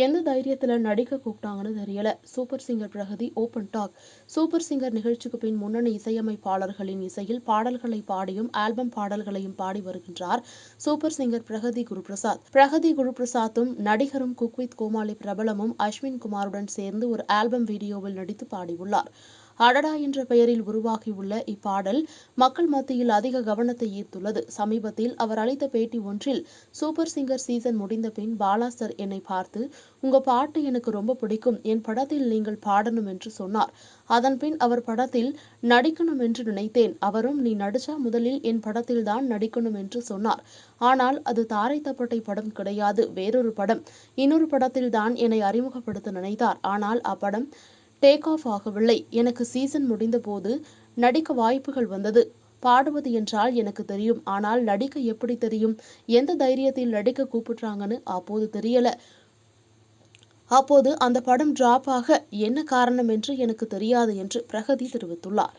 எந்த தைரியத்தில் நடிக்க கூப்பிட்டாங்கன்னு தெரியல. Super singer Pragathi open talk. Super singer நிகழ்ச்சிக்கு பின் முன்னணி இசையமைப்பாளர்களின் இசையில் பாடல்களை பாடியும் ஆல்பம் பாடல்களையும் பாடி வருகின்றார் சூப்பர் சிங்கர் பிரகதி குருபிரசாத். பிரகதி குருபிரசாத்தும் நடிகரும் குக்வித் கோமாளி பிரபலமும் அஸ்வின் குமாருடன் சேர்ந்து ஒரு ஆல்பம் வீடியோவில் நடித்து பாடியுள்ளார். அடடா என்ற பெயரில் உருவாகியுள்ள இப்பாடல் மக்கள் மத்தியில் அதிக கவனத்தை ஈர்த்துள்ளது. சமீபத்தில் அவர் அளித்த பேட்டி ஒன்றில் சூப்பர் சிங்கர் சீசன் முடிந்த பின் பாலா சார் என்னை பார்த்து உங்க பாட்டு எனக்கு ரொம்ப பிடிக்கும் என் படத்தில் நீங்கள் பாடணும் என்று சொன்னார். அதன் பின் அவர் படத்தில் நடிக்கணும் என்று நினைத்தேன். அவரும் நீ நடிச்சா முதலில் என் படத்தில் தான் நடிக்கணும் என்று சொன்னார். ஆனால் அது தாரை தப்பட்டை படம் கிடையாது வேறொரு படம். இன்னொரு படத்தில் தான் என்னை அறிமுகப்படுத்த நினைத்தார். ஆனால் அப்படம் டேக் ஆஃப் ஆகவில்லை. எனக்கு சீசன் முடிந்தபோது நடிக்க வாய்ப்புகள் வந்தது. பாடுவது என்றால் எனக்கு தெரியும். ஆனால் நடிக்க எப்படி தெரியும்? எந்த தைரியத்தில் நடிக்க கூப்பிடுறாங்கன்னு அப்போது தெரியல. அப்போது அந்த படம் டிராப் ஆக என்ன காரணம் என்று எனக்கு தெரியாது என்று பிரகதி தெரிவித்துள்ளார்.